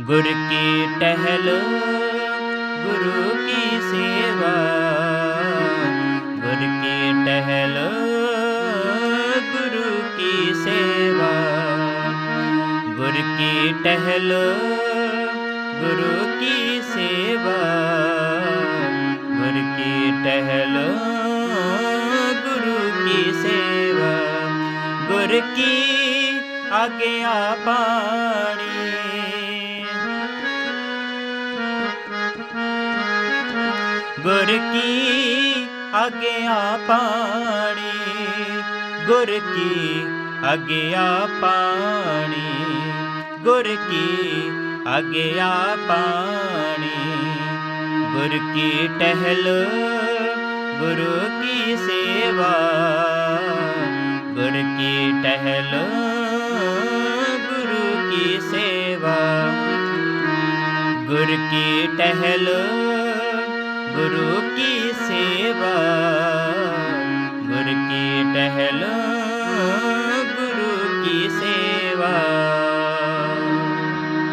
ਗੁਰ ਕੀ ਟਹਿਲ, ਗੁਰੂ ਕੀ ਸੇਵਾ। ਗੁਰ ਕੀ ਟਹਿਲ, ਗੁਰੂ ਕੀ ਸੇਵਾ। ਗੁਰ ਕੀ ਟਹਿਲ, ਗੁਰੂ ਕੀ ਸੇਵਾ। ਗੁਰ ਕੀ ਟਹਿਲ, ਗੁਰੂ ਕੀ ਸੇਵਾ। ਗੁਰ ਕੀ ਆਗਿਆ ਪਾਣੀ। ਗੁਰ ਕੀ ਆਗਿਆ ਪਾਣੀ? ਗੁਰ ਕੀ ਆਗਿਆ ਪਾਣੀ? ਗੁਰ ਕੀ ਆਗਿਆ ਪਾਣੀ? ਗੁਰ ਕੀ ਟਹਿਲ? ਗੁਰੂ ਕੀ ਸੇਵਾ? ਗੁਰ ਕੀ ਟਹਿਲ? ਗੁਰੂ ਕੀ ਸੇਵਾ? ਗੁਰ ਕੀ ਟਹਿਲ? ਗੁਰੂ ਕੀ ਸੇਵਾ